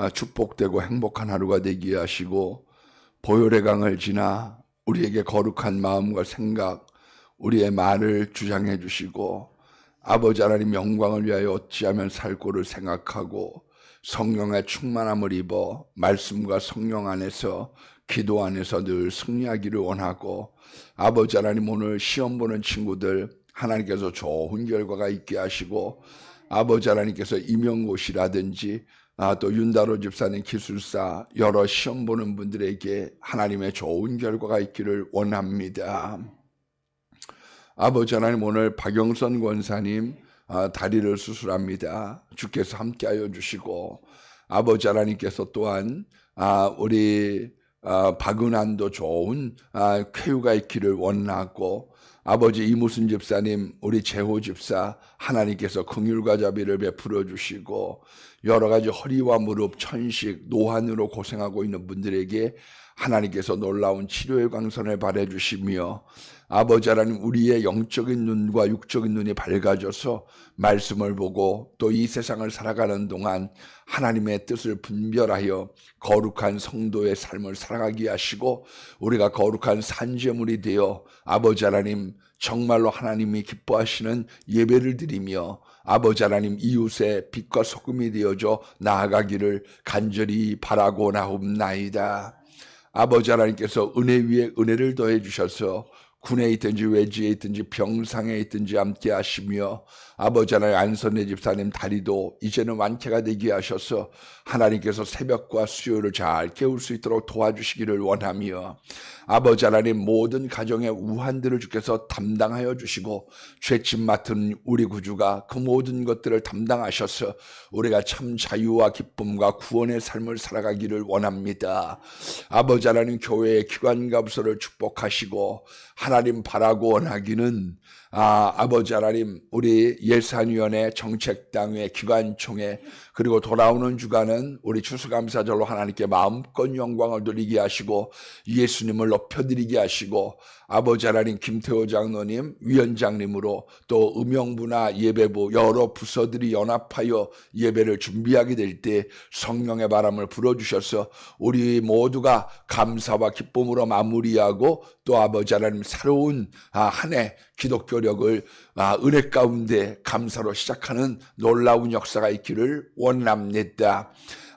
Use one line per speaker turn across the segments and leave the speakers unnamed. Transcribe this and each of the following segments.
아, 축복되고 행복한 하루가 되게 하시고 보혈의 강을 지나 우리에게 거룩한 마음과 생각, 우리의 말을 주장해 주시고 아버지 하나님 영광을 위하여 어찌하면 살고를 생각하고 성령의 충만함을 입어 말씀과 성령 안에서 기도 안에서 늘 승리하기를 원하고 아버지 하나님 오늘 시험 보는 친구들 하나님께서 좋은 결과가 있게 하시고 아버지 하나님께서 임용고시라든지 아, 또 윤다로 집사님 기술사 여러 시험 보는 분들에게 하나님의 좋은 결과가 있기를 원합니다. 아버지 하나님 오늘 박영선 권사님 아, 다리를 수술합니다. 주께서 함께하여 주시고 아버지 하나님께서 또한 아, 우리 아, 박은환도 좋은 아, 쾌유가 있기를 원하고 아버지 이무순 집사님 우리 재호 집사 하나님께서 긍휼과 자비를 베풀어 주시고 여러 가지 허리와 무릎 천식 노환으로 고생하고 있는 분들에게 하나님께서 놀라운 치료의 광선을 발해 주시며 아버지 하나님 우리의 영적인 눈과 육적인 눈이 밝아져서 말씀을 보고 또 이 세상을 살아가는 동안 하나님의 뜻을 분별하여 거룩한 성도의 삶을 살아가게 하시고 우리가 거룩한 산재물이 되어 아버지 하나님 정말로 하나님이 기뻐하시는 예배를 드리며 아버지 하나님 이웃의 빛과 소금이 되어져 나아가기를 간절히 바라고 나옵나이다. 아버지 하나님께서 은혜 위에 은혜를 더해 주셔서 군에 있든지 외지에 있든지 병상에 있든지 함께 하시며 아버지 하나님 안선의 집사님 다리도 이제는 완쾌가 되게 하셔서 하나님께서 새벽과 수요를 잘 깨울 수 있도록 도와주시기를 원하며 아버지 하나님 모든 가정의 우한들을 주께서 담당하여 주시고 죄짐 맡은 우리 구주가 그 모든 것들을 담당하셔서 우리가 참 자유와 기쁨과 구원의 삶을 살아가기를 원합니다. 아버지 하나님 교회의 기관과 부서를 축복하시고 하나님 바라고 원하기는 아, 아버지 하나님 우리 예산위원회 정책당회 기관총회 그리고 돌아오는 주간은 우리 추수감사절로 하나님께 마음껏 영광을 돌리게 하시고 예수님을 높여드리게 하시고 아버지 하나님 김태호 장로님 위원장님으로 또 음영부나 예배부 여러 부서들이 연합하여 예배를 준비하게 될 때 성령의 바람을 불어주셔서 우리 모두가 감사와 기쁨으로 마무리하고 또 아버지 하나님 새로운 아, 한해 기독교력을 아, 은혜 가운데 감사로 시작하는 놀라운 역사가 있기를 원합니다.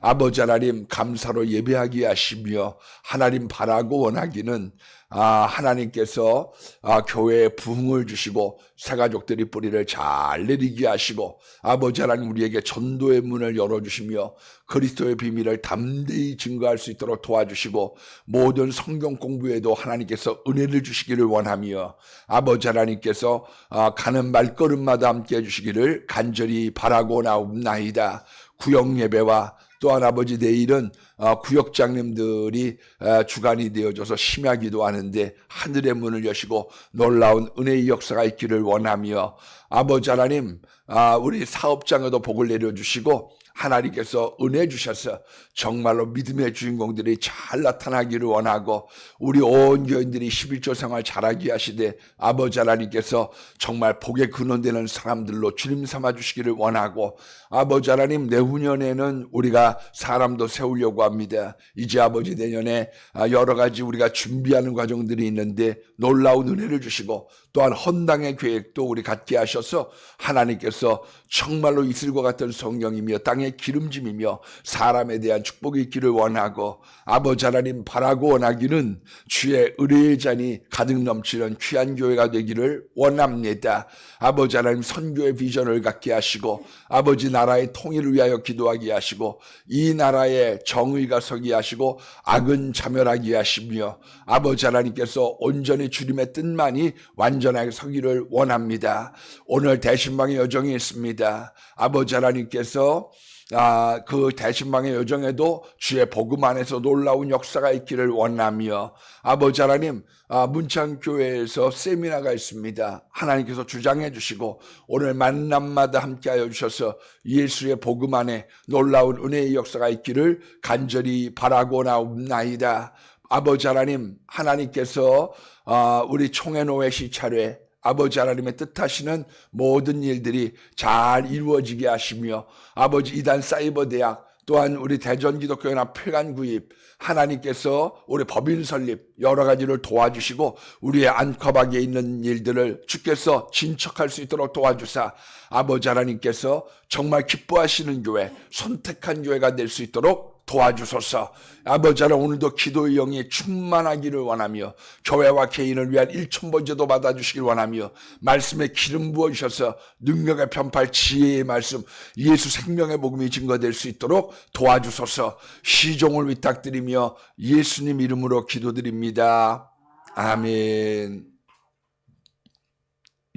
아버지 하나님 감사로 예배하게 하시며 하나님 바라고 원하기는 아, 하나님께서 아, 교회에 부흥을 주시고 새가족들이 뿌리를 잘 내리게 하시고 아버지 하나님 우리에게 전도의 문을 열어 주시며 그리스도의 비밀을 담대히 증거할 수 있도록 도와주시고 모든 성경 공부에도 하나님께서 은혜를 주시기를 원하며 아버지 하나님께서 아, 가는 발걸음마다 함께 해 주시기를 간절히 바라고 나옵나이다. 구역 예배와 또한 아버지 내일은 어, 구역장님들이 어, 주관이 되어져서 심야기도 하는데 하늘의 문을 여시고 놀라운 은혜의 역사가 있기를 원하며 아버지 하나님 아, 우리 사업장에도 복을 내려주시고 하나님께서 은혜 주셔서 정말로 믿음의 주인공들이 잘 나타나기를 원하고 우리 온 교인들이 11조 생활 잘하게 하시되 아버지 하나님께서 정말 복의 근원되는 사람들로 주님 삼아 주시기를 원하고 아버지 하나님 내후년에는 우리가 사람도 세우려고 합니다. 이제 아버지 내년에 아, 여러 가지 우리가 준비하는 과정들이 있는데 놀라운 은혜를 주시고 또한 헌당의 계획도 우리 갖게 하셔서 하나님께서 정말로 이슬과 같은 성령이며 땅의 기름짐이며 사람에 대한 축복이 있기를 원하고 아버지 하나님 바라고 원하기는 주의 의뢰의 잔이 가득 넘치는 귀한 교회가 되기를 원합니다. 아버지 하나님 선교의 비전을 갖게 하시고 아버지 나라의 통일을 위하여 기도하게 하시고 이 나라의 정의가 서게 하시고 악은 자멸하게 하시며 아버지 하나님께서 온전히 주님의 뜻만이 완전하게 서기를 원합니다. 오늘 대신방의 여정이 있습니다. 아버지 하나님께서 아, 그 대신방의 여정에도 주의 복음 안에서 놀라운 역사가 있기를 원하며 아버지 하나님 아, 문창교회에서 세미나가 있습니다. 하나님께서 주장해 주시고 오늘 만남마다 함께하여 주셔서 예수의 복음 안에 놀라운 은혜의 역사가 있기를 간절히 바라고 나옵나이다. 아버지 하나님 하나님께서 아, 우리 총회노회 시차례 아버지 하나님의 뜻하시는 모든 일들이 잘 이루어지게 하시며 아버지 이단 사이버 대학 또한 우리 대전 기독교연합 폐간 구입 하나님께서 우리 법인 설립 여러 가지를 도와주시고 우리의 안커박에 있는 일들을 주께서 진척할 수 있도록 도와주사 아버지 하나님께서 정말 기뻐하시는 교회 선택한 교회가 될 수 있도록 도와주소서. 아버지 하나 오늘도 기도의 영이 충만하기를 원하며 교회와 개인을 위한 일천번제도 받아주시길 원하며 말씀에 기름 부어주셔서 능력의 편팔 지혜의 말씀 예수 생명의 복음이 증거될 수 있도록 도와주소서. 시종을 위탁드리며 예수님 이름으로 기도드립니다. 아멘.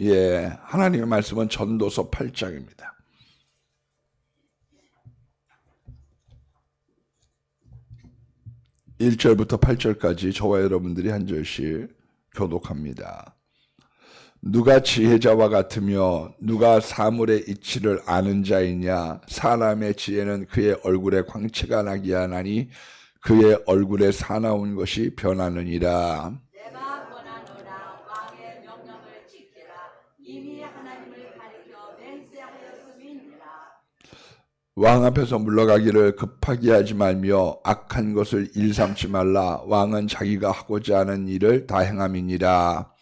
예, 하나님의 말씀은 전도서 8장입니다. 1절부터 8절까지 저와 여러분들이 한 절씩 교독합니다. 누가 지혜자와 같으며 누가 사물의 이치를 아는 자이냐 사람의 지혜는 그의 얼굴에 광채가 나게 하나니 그의 얼굴에 사나운 것이 변하느니라
내가 권하노라 왕의 명령을 지키라 이미 하나님을 가리켜 맹세하였음이니라
왕 앞에서 물러가기를 급하게 하지 말며 악한 것을 일삼지 말라. 왕은 자기가 하고자 하는 일을 다 행함이니라.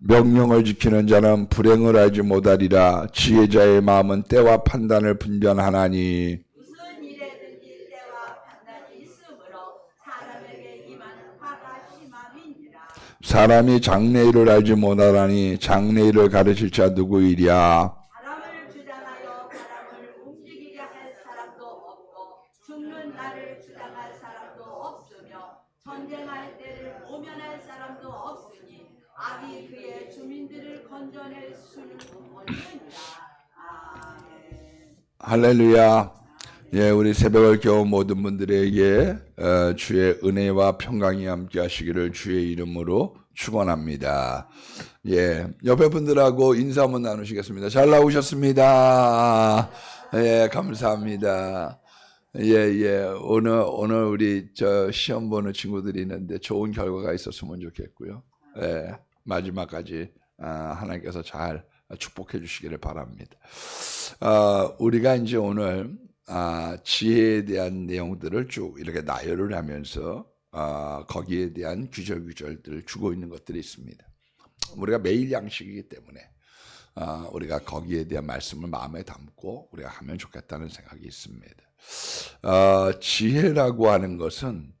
명령을 지키는 자는 불행을 알지 못하리라. 지혜자의 마음은 때와 판단을 분별하나니
무슨 일에든지 때와 판단이 있으므로 사람에게 임하는 화가 심함이니라
사람이 장래일을 알지 못하라니 장래일을 가르칠 자
없느니라. 아멘.
할렐루야 예 우리 새벽을 겨운 모든 분들에게 어, 주의 은혜와 평강이 함께 하시기를 주의 이름으로 축원합니다 예 옆에 분들하고 인사 한번 나누시겠습니다 잘 나오셨습니다 예 감사합니다 예, 예. 오늘, 오늘 우리 저 시험 보는 친구들이 있는데 좋은 결과가 있었으면 좋겠고요. 예, 마지막까지 아, 하나님께서 잘 축복해 주시기를 바랍니다. 아, 우리가 이제 오늘 아, 지혜에 대한 내용들을 쭉 이렇게 나열을 하면서 아, 거기에 대한 규절규절들을 주고 있는 것들이 있습니다. 우리가 매일 양식이기 때문에 아, 우리가 거기에 대한 말씀을 마음에 담고 우리가 하면 좋겠다는 생각이 있습니다. 어, 지혜라고 하는 것은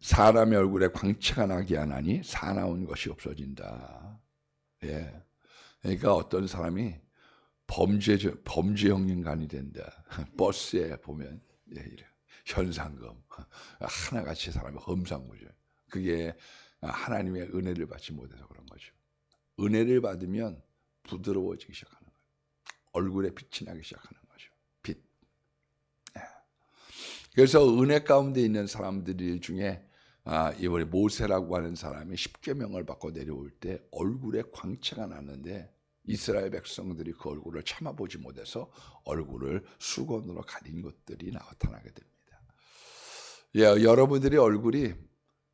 사람의 얼굴에 광채가 나게 하나니 사나운 것이 없어진다. 예. 그러니까 어떤 사람이 범죄 범죄형 인간이 된다. 버스에 보면 예, 이래. 현상금 하나같이 사람이 험상궂어. 그게 하나님의 은혜를 받지 못해서 그런 거죠. 은혜를 받으면 부드러워지기 시작하는 거예요. 얼굴에 빛이 나기 시작하는 거죠. 빛. 예. 그래서 은혜 가운데 있는 사람들 중에 아, 이번에 모세라고 하는 사람이 십계명을 받고 내려올 때 얼굴에 광채가 났는데 이스라엘 백성들이 그 얼굴을 참아보지 못해서 얼굴을 수건으로 가린 것들이 나타나게 됩니다. 예, 여러분들이 얼굴이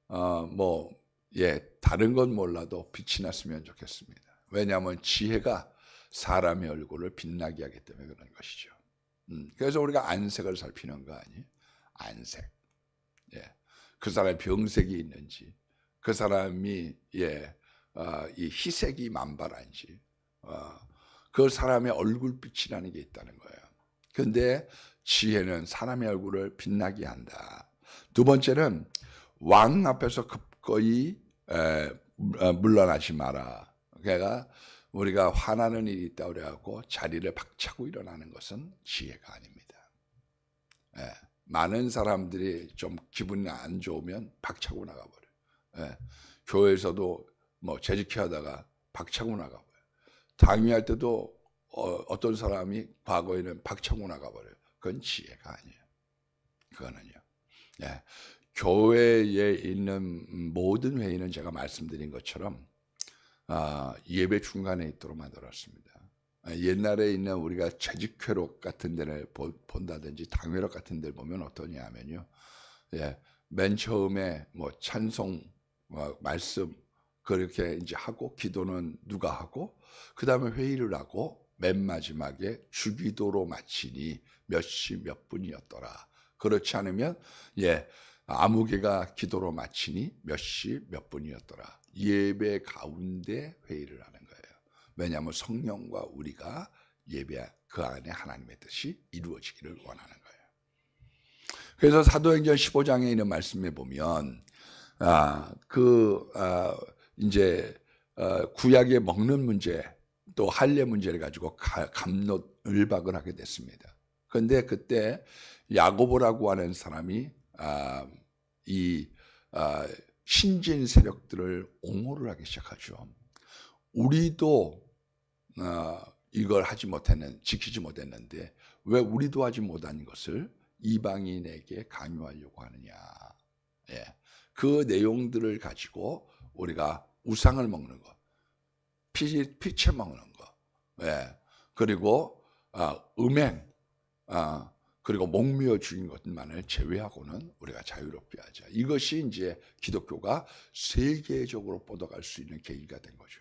어, 뭐 예, 다른 건 몰라도 빛이 났으면 좋겠습니다. 왜냐하면 지혜가 사람의 얼굴을 빛나게 하기 때문에 그런 것이죠. 음, 그래서 우리가 안색을 살피는 거 아니에요? 안색. 예. 그 사람의 병색이 있는지, 그 사람이 예, 어, 이 희색이 만발한지, 어, 그 사람의 얼굴빛이라는 게 있다는 거예요. 근데 지혜는 사람의 얼굴을 빛나게 한다. 두 번째는 왕 앞에서 급거이 에, 어, 물러나지 마라. 그러니까 우리가 화나는 일이 있다 그래갖고 자리를 박차고 일어나는 것은 지혜가 아닙니다. 예, 많은 사람들이 좀 기분이 안 좋으면 박차고 나가버려. 예, 교회에서도 뭐 재직해 하다가 박차고 나가버려. 당위할 때도 어, 떤 사람이 과거에는 박차고 나가버려요. 그건 지혜가 아니에요. 그거는요. 예, 교회에 있는 모든 회의는 제가 말씀드린 것처럼 아, 예배 중간에 있도록 만들었습니다. 아, 옛날에 있는 우리가 재직회록 같은 데를 보- 본다든지 당회록 같은 데를 보면 어떠냐 하면요. 예, 맨 처음에 뭐 찬송, 뭐 말씀, 그렇게 이제 하고 기도는 누가 하고 그 다음에 회의를 하고 맨 마지막에 주기도로 마치니 몇 시 몇 분이었더라. 그렇지 않으면 예 아무개가 기도로 마치니 몇 시 몇 분이었더라. 예배 가운데 회의를 하는 거예요. 왜냐하면 성령과 우리가 예배 그 안에 하나님의 뜻이 이루어지기를 원하는 거예요. 그래서 사도행전 15장에 있는 말씀에 보면 아그 아, 이제 어, 구약에 먹는 문제 또 할례 문제를 가지고 가- 감롯을박을 하게 됐습니다. 그런데 그때 야고보라고 하는 사람이 아, 이 아, 신진 세력들을 옹호를 하기 시작하죠. 우리도 어, 이걸 하지 못했는 지키지 못했는데 왜 우리도 하지 못한 것을 이방인에게 강요하려고 하느냐? 예, 그 내용들을 가지고 우리가 우상을 먹는 것, 피, 피채 먹는 것, 예, 그리고 아, 음행, 아, 그리고 목미어 죽인 것만을 제외하고는 우리가 자유롭게 하자. 이것이 이제 기독교가 세계적으로 뻗어갈 수 있는 계기가 된 거죠.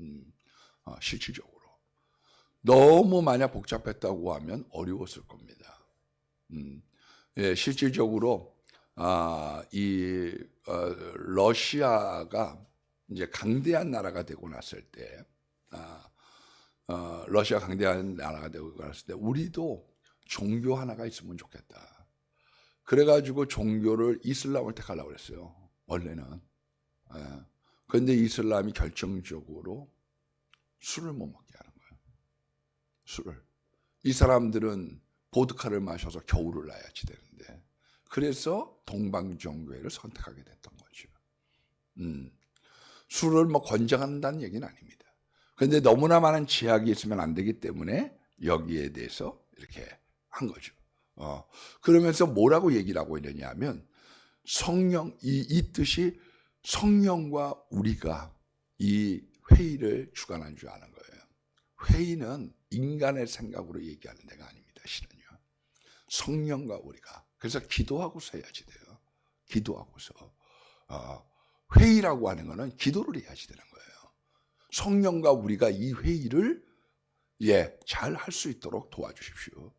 음, 어, 실질적으로. 너무 만약 복잡했다고 하면 어려웠을 겁니다. 음, 예, 실질적으로 아, 이 어, 러시아가 이제 강대한 나라가 되고 났을 때, 아, 어, 러시아 강대한 나라가 되고 났을 때, 우리도 종교 하나가 있으면 좋겠다. 그래가지고 종교를 이슬람을 택하려고 그랬어요. 원래는. 예. 그런데 이슬람이 결정적으로 술을 못 먹게 하는 거예요. 술을. 이 사람들은 보드카를 마셔서 겨울을 나야지 되는데. 그래서 동방정교회를 선택하게 됐던 거죠. 음. 술을 뭐 권장한다는 얘기는 아닙니다. 그런데 너무나 많은 제약이 있으면 안 되기 때문에 여기에 대해서 이렇게 한 거죠. 어. 그러면서 뭐라고 얘기를 하고 있느냐 하면 성령, 이, 이 뜻이 성령과 우리가 이 회의를 주관한 줄 아는 거예요. 회의는 인간의 생각으로 얘기하는 데가 아닙니다. 실은요. 성령과 우리가 그래서 기도하고서 해야지 돼요. 기도하고서 어, 회의라고 하는 거는 기도를 해야지 되는 거예요. 성령과 우리가 이 회의를 예, 잘 할 수 있도록 도와주십시오.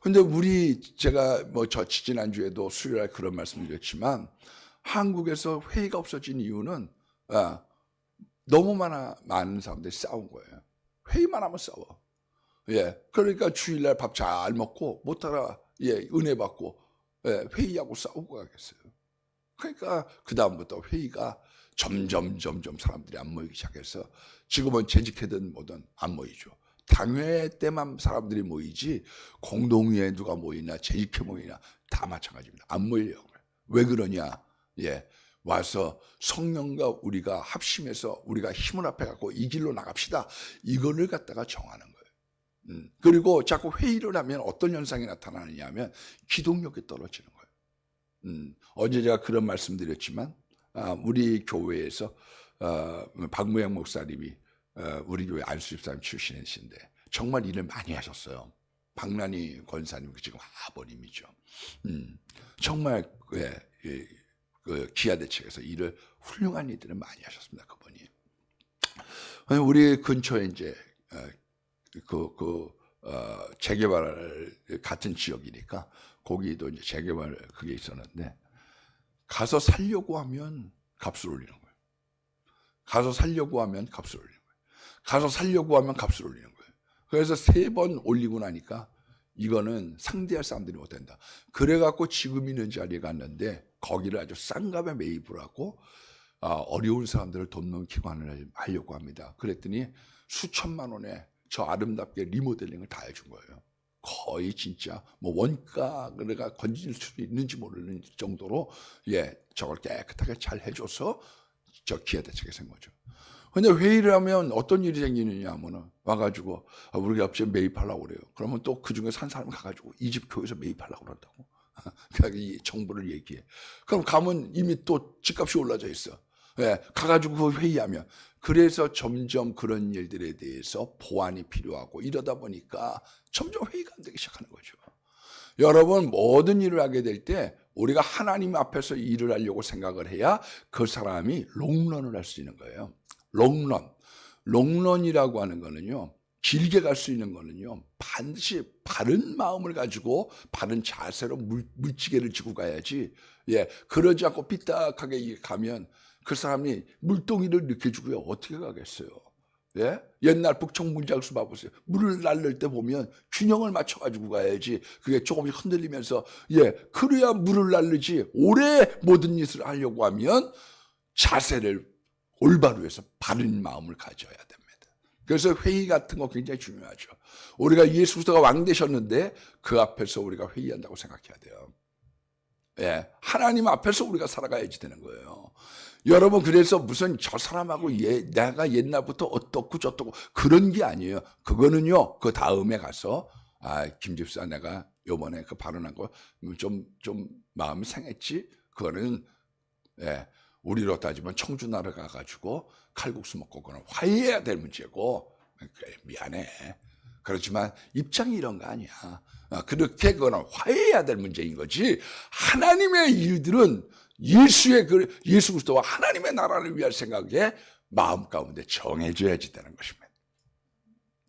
근데 우리 제가 뭐 저 지난주에도 수요일 날 그런 말씀 드렸지만 한국에서 회의가 없어진 이유는 아, 너무 많아 많은 사람들이 싸운 거예요. 회의만 하면 싸워. 예, 그러니까 주일날 밥 잘 먹고 못하라 예 은혜 받고 예, 회의하고 싸우고 가겠어요. 그러니까 그 다음부터 회의가 점점 점점 사람들이 안 모이기 시작해서 지금은 재직회든 뭐든 안 모이죠. 당회 때만 사람들이 모이지 공동회에 누가 모이나 재직회 모이나 다 마찬가지입니다. 안 모여요. 왜 그러냐? 예. 와서 성령과 우리가 합심해서 우리가 힘을 합해 갖고 이 길로 나갑시다. 이거를 갖다가 정하는 거예요. 음. 그리고 자꾸 회의를 하면 어떤 현상이 나타나느냐 하면 기동력이 떨어지는 거예요. 음. 어제 제가 그런 말씀드렸지만 아, 우리 교회에서 어, 박무영 목사님이 어, 우리 교회 안수집사님 출신이신데 정말 일을 많이 하셨어요. 박란희 권사님 지금 아버님이죠. 음, 정말 예, 예, 그 기아 대책에서 일을 훌륭한 일들을 많이 하셨습니다. 그분이. 우리 근처에 이제 어, 그, 그 어, 재개발 같은 지역이니까 거기도 이제 재개발 그게 있었는데 가서 살려고 하면 값을 올리는 거예요. 가서 살려고 하면 값을 올리는 거예요. 가서 살려고 하면 값을 올리는 거예요. 그래서 세 번 올리고 나니까 이거는 상대할 사람들이 못 된다. 그래갖고 지금 있는 자리에 갔는데 거기를 아주 싼 값에 매입을 하고 아, 어려운 사람들을 돕는 기관을 하려고 합니다. 그랬더니 수천만 원에 저 아름답게 리모델링을 다 해준 거예요. 거의 진짜 뭐 원가가 건질 수도 있는지 모르는 정도로 예 저걸 깨끗하게 잘 해줘서 저 기아 대책에 생 거죠. 근데 회의를 하면 어떤 일이 생기느냐 하면은 와가지고 아, 우리가 옆집 매입하려고 그래요. 그러면 또 그 중에 산 사람 가가지고 이 집 교회에서 매입하려고 그런다고. 그러니까 이 정보를 얘기해. 그럼 가면 이미 또 집값이 올라져 있어. 예, 가가지고 그 회의하면 그래서 점점 그런 일들에 대해서 보완이 필요하고 이러다 보니까 점점 회의가 안 되기 시작하는 거죠. 여러분 모든 일을 하게 될 때 우리가 하나님 앞에서 일을 하려고 생각을 해야 그 사람이 롱런을 할 수 있는 거예요. 롱런. 롱런이라고 하는 거는요. 길게 갈 수 있는 거는요. 반드시 바른 마음을 가지고 바른 자세로 물, 물지개를 지고 가야지. 예. 그러지 않고 삐딱하게 가면 그 사람이 물동이를 느껴주고요. 어떻게 가겠어요? 예? 옛날 북청 문장수 봐보세요. 물을 날릴 때 보면 균형을 맞춰가지고 가야지. 그게 조금씩 흔들리면서, 예, 그래야 물을 날리지. 오래 모든 일을 하려고 하면 자세를 올바로 해서 바른 마음을 가져야 됩니다. 그래서 회의 같은 거 굉장히 중요하죠. 우리가 예수 그리스도가 왕 되셨는데 그 앞에서 우리가 회의한다고 생각해야 돼요. 예, 하나님 앞에서 우리가 살아가야지 되는 거예요. 여러분 그래서 무슨 저 사람하고 예, 내가 옛날부터 어떻고 저떻고 그런 게 아니에요. 그거는요 그 다음에 가서 아 김 집사 내가 요번에 그 발언한 거 좀좀 마음이 상했지. 그거는 예, 우리로 따지면 청주 나라 가가지고 칼국수 먹고 그거는 화해해야 될 문제고 그래, 미안해. 그렇지만 입장이 이런 거 아니야. 아, 그렇게 그거는 화해해야 될 문제인 거지. 하나님의 일들은 예수의 그 예수 그리스도와 하나님의 나라를 위할 생각에 마음 가운데 정해져야지 되는 것입니다.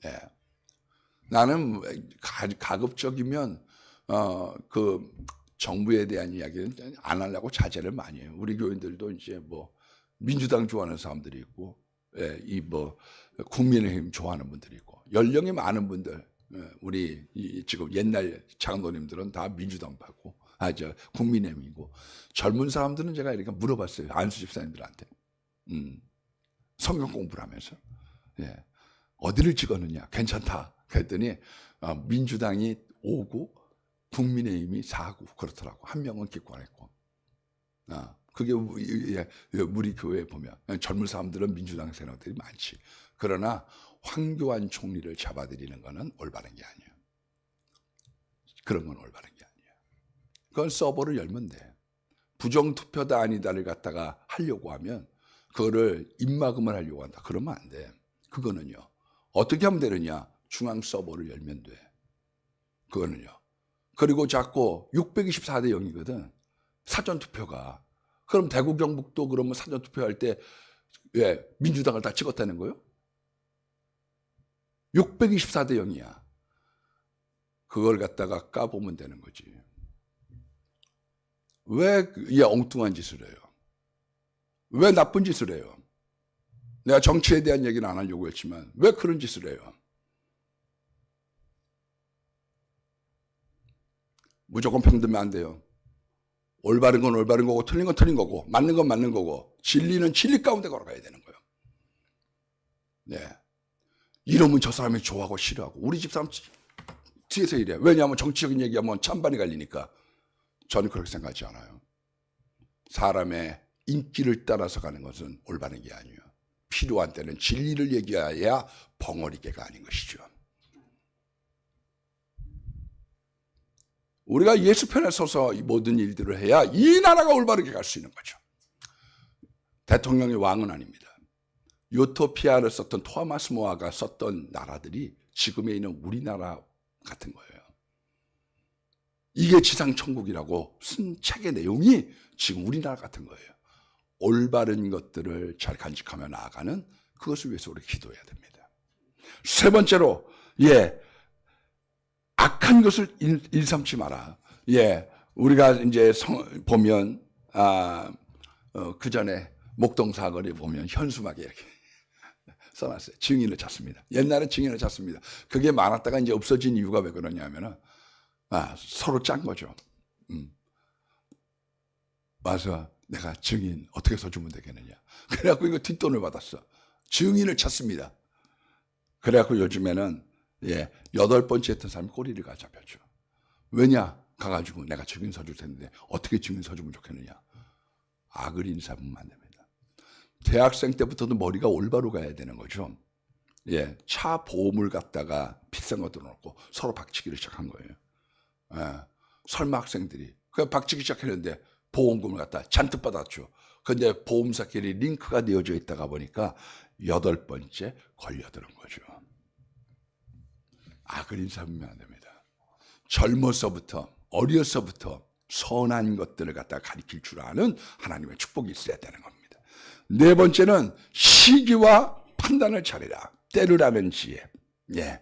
예. 나는 가, 가급적이면 어 그 정부에 대한 이야기는 안 하려고 자제를 많이 해요. 우리 교인들도 이제 뭐 민주당 좋아하는 사람들이 있고, 예, 이뭐 국민의힘 좋아하는 분들이 있고, 연령이 많은 분들, 예, 우리 이 지금 옛날 장로님들은 다 민주당 받고, 아 저 국민의힘이고, 젊은 사람들은 제가 이렇게 물어봤어요 안수 집사님들한테, 음, 성경 공부를 하면서, 예, 어디를 찍었느냐, 괜찮다. 그랬더니 어, 민주당이 5구, 국민의힘이 4구 그렇더라고. 한 명은 기권했고. 아, 그게 우- 예, 예, 우리 교회에 보면 젊은 사람들은 민주당 세력들이 많지. 그러나 황교안 총리를 잡아들이는 거는 올바른 게 아니에요. 그런 건 올바른 게. 그건 서버를 열면 돼. 부정투표다 아니다를 갖다가 하려고 하면 그거를 입막음을 하려고 한다. 그러면 안 돼. 그거는요. 어떻게 하면 되느냐? 중앙 서버를 열면 돼. 그거는요. 그리고 자꾸 624대 0이거든. 사전투표가. 그럼 대구 경북도 그러면 사전투표할 때 예, 민주당을 다 찍었다는 거요? 624대 0이야. 그걸 갖다가 까보면 되는 거지. 왜 이 엉뚱한 짓을 해요? 왜 나쁜 짓을 해요? 내가 정치에 대한 얘기는 안 하려고 했지만 왜 그런 짓을 해요? 무조건 평등면 안 돼요. 올바른 건 올바른 거고 틀린 건 틀린 거고 맞는 건 맞는 거고 진리는 진리 가운데 걸어가야 되는 거예요. 네. 이러면 저 사람이 좋아하고 싫어하고 우리 집사람 뒤에서 이래. 왜냐하면 정치적인 얘기하면 찬반이 갈리니까 저는 그렇게 생각하지 않아요. 사람의 인기를 따라서 가는 것은 올바른 게 아니에요. 필요한 때는 진리를 얘기해야 벙어리개가 아닌 것이죠. 우리가 예수 편에 서서 이 모든 일들을 해야 이 나라가 올바르게 갈 수 있는 거죠. 대통령이 왕은 아닙니다. 유토피아를 썼던 토마스 모아가 썼던 나라들이 지금에 있는 우리나라 같은 거예요. 이게 지상 천국이라고 쓴 책의 내용이 지금 우리나라 같은 거예요. 올바른 것들을 잘 간직하며 나아가는 그것을 위해서 우리 기도해야 됩니다. 세 번째로 예 악한 것을 일, 일삼지 마라. 예 우리가 이제 성, 보면 아그 전에 목동 사거리 보면 현수막에 이렇게 써놨어요. 증인을 찾습니다. 옛날에 증인을 찾습니다. 그게 많았다가 이제 없어진 이유가 왜 그러냐면은 아, 서로 짠 거죠. 음. 와서 내가 증인 어떻게 써주면 되겠느냐. 그래갖고 이거 뒷돈을 받았어. 증인을 찾습니다. 그래갖고 요즘에는 예 여덟 번째 했던 사람이 꼬리를 가 잡혔죠. 왜냐? 가가지고 내가 증인 서줄 텐데 어떻게 증인 서주면 좋겠느냐. 악을 인사하면 안 됩니다. 대학생 때부터도 머리가 올바로 가야 되는 거죠. 예, 차 보험을 갖다가 비싼 거 들어놓고 서로 박치기를 시작한 거예요. 예, 설마 학생들이 그 박치기 시작했는데 보험금을 갖다 잔뜩 받았죠. 근데 보험사끼리 링크가 되어져 있다가 보니까 여덟 번째 걸려드는 거죠. 악을 인사하면 안 됩니다. 젊어서부터 어려서부터 선한 것들을 갖다 가리킬 줄 아는 하나님의 축복이 있어야 되는 겁니다. 네 번째는 시기와 판단을 차리라. 때를 아는 지혜. 예.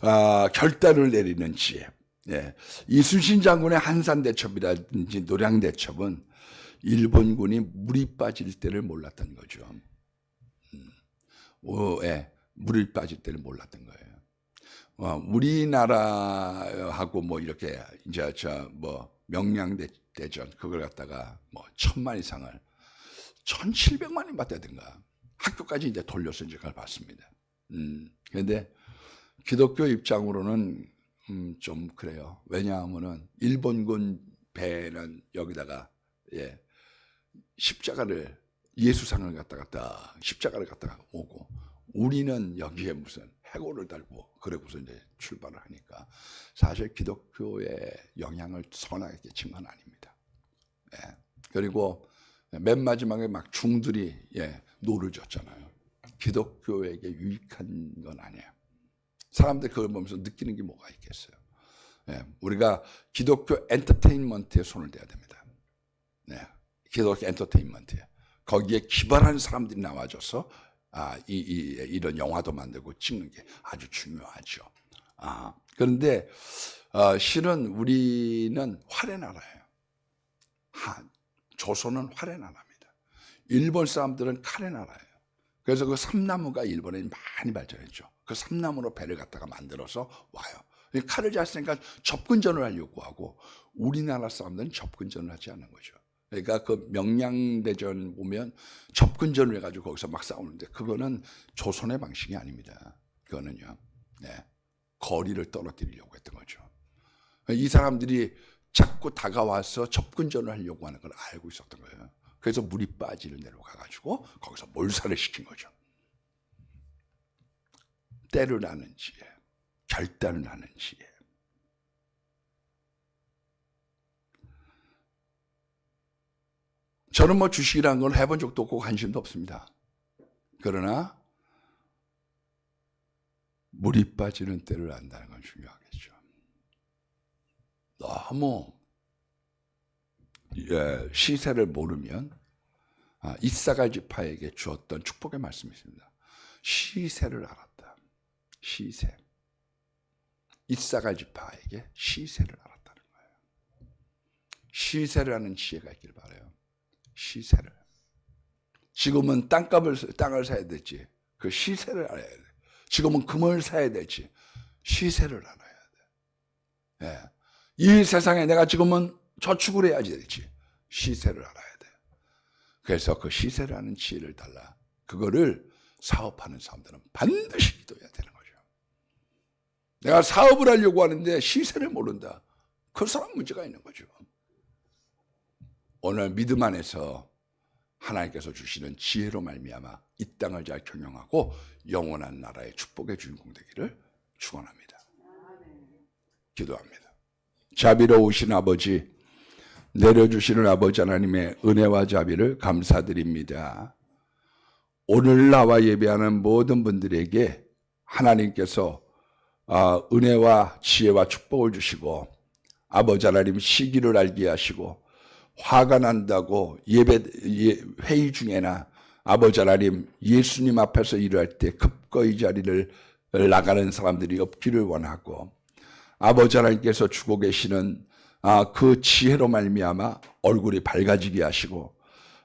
아, 결단을 내리는 지혜. 예. 이순신 장군의 한산대첩이라든지 노량대첩은 일본군이 물이 빠질 때를 몰랐던 거죠. 음. 오, 예. 물이 빠질 때를 몰랐던 거예요. 어, 우리나라하고 뭐 이렇게 이제 저 뭐 명량대전 그걸 갖다가 뭐 천만 이상을 1,700만이 받다든가 학교까지 이제 돌려서 이제 그걸 봤습니다. 음, 근데 기독교 입장으로는 음, 좀 그래요. 왜냐하면은 일본군 배는 여기다가 예, 십자가를 예수상을 갖다가 딱 십자가를 갖다가 오고 우리는 여기에 무슨 해골을 달고 그러고서 이제 출발을 하니까 사실 기독교의 영향을 선하게 끼친 건 아닙니다. 예. 그리고 맨 마지막에 막 중들이 예, 노를 졌잖아요. 기독교에게 유익한 건 아니에요. 사람들 그걸 보면서 느끼는 게 뭐가 있겠어요. 예, 우리가 기독교 엔터테인먼트에 손을 대야 됩니다. 네, 기독교 엔터테인먼트에 거기에 기발한 사람들이 나와줘서 아, 이, 이, 이 런 영화도 만들고 찍는 게 아주 중요하죠. 아, 그런데 어, 실은 우리는 활의 나라예요. 하, 조선은 활의 나라입니다. 일본 사람들은 칼의 나라예요. 그래서 그 삼나무가 일본에 많이 발전했죠. 그 삼나무로 배를 갖다가 만들어서 와요. 이 칼을 잘 쓰니까 접근전을 하려고 하고 우리나라 사람들은 접근전을 하지 않는 거죠. 그러니까 그 명량대전 보면 접근전을 해가지고 거기서 막 싸우는데 그거는 조선의 방식이 아닙니다. 그거는요. 네. 거리를 떨어뜨리려고 했던 거죠. 이 사람들이 자꾸 다가와서 접근전을 하려고 하는 걸 알고 있었던 거예요. 그래서 물이 빠지는 데로 가가지고 거기서 몰살을 시킨 거죠. 때를 아는 지혜, 결단을 하는 지혜. 저는 뭐 주식이라는 걸 해본 적도 없고 관심도 없습니다. 그러나 물이 빠지는 때를 안다는 건 중요하겠죠. 너무 예, 시세를 모르면 아, 이사갈 지파에게 주었던 축복의 말씀이 있습니다. 시세를 알았다. 시세. 이사갈 지파에게 시세를 알았다는 거예요. 시세를 하는 지혜가 있길 바래요. 시세를. 지금은 땅값을 땅을 사야 될지 그 시세를 알아야 돼. 지금은 금을 사야 될지 시세를 알아야 돼. 예. 이 세상에 내가 지금은 저축을 해야지 될지 시세를 알아야 돼. 그래서 그 시세를 아는 지혜를 달라. 그거를 사업하는 사람들은 반드시 기도해야 되는 거죠. 내가 사업을 하려고 하는데 시세를 모른다. 그 사람 문제가 있는 거죠. 오늘 믿음 안에서 하나님께서 주시는 지혜로 말미암아 이 땅을 잘 경영하고 영원한 나라의 축복의 주인공 되기를 축원합니다. 기도합니다. 자비로우신 아버지 내려주시는 아버지 하나님의 은혜와 자비를 감사드립니다. 오늘 나와 예배하는 모든 분들에게 하나님께서 아, 은혜와 지혜와 축복을 주시고 아버지 하나님 시기를 알게 하시고 화가 난다고 예배 예, 회의 중에나 아버지 하나님 예수님 앞에서 일할 때 급거이 자리를 나가는 사람들이 없기를 원하고 아버지 하나님께서 주고 계시는 아, 그 지혜로 말미암아 얼굴이 밝아지게 하시고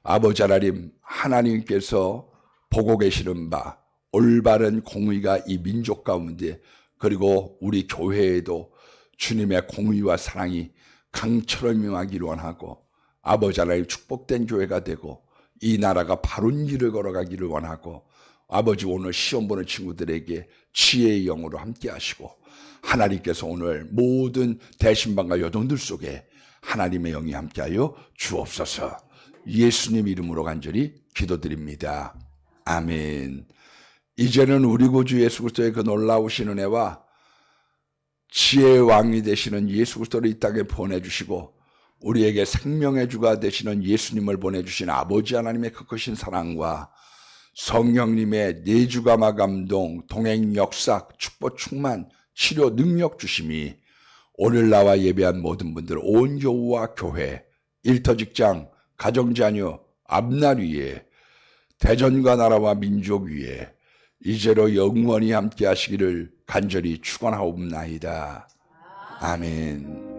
아버지 하나님 하나님께서 보고 계시는 바 올바른 공의가 이 민족 가운데 그리고 우리 교회에도 주님의 공의와 사랑이 강처럼 임하기를 원하고 아버지 하나님 축복된 교회가 되고 이 나라가 바른 길을 걸어가기를 원하고 아버지 오늘 시험 보는 친구들에게 지혜의 영으로 함께 하시고 하나님께서 오늘 모든 대신방과 여동들 속에 하나님의 영이 함께하여 주옵소서 예수님 이름으로 간절히 기도드립니다. 아멘. 이제는 우리 구주 예수 그리스도의 그 놀라우신 은혜와 지혜의 왕이 되시는 예수 그리스도를 이 땅에 보내주시고 우리에게 생명의 주가 되시는 예수님을 보내주신 아버지 하나님의 그 크신 사랑과 성령님의 내주가마 감동, 동행 역사, 축복 충만, 치료 능력 주심이 오늘 나와 예배한 모든 분들 온 교우와 교회, 일터 직장, 가정 자녀, 앞날 위에 대전과 나라와 민족 위에 이제로 영원히 함께 하시기를 간절히 축원하옵나이다. 아멘.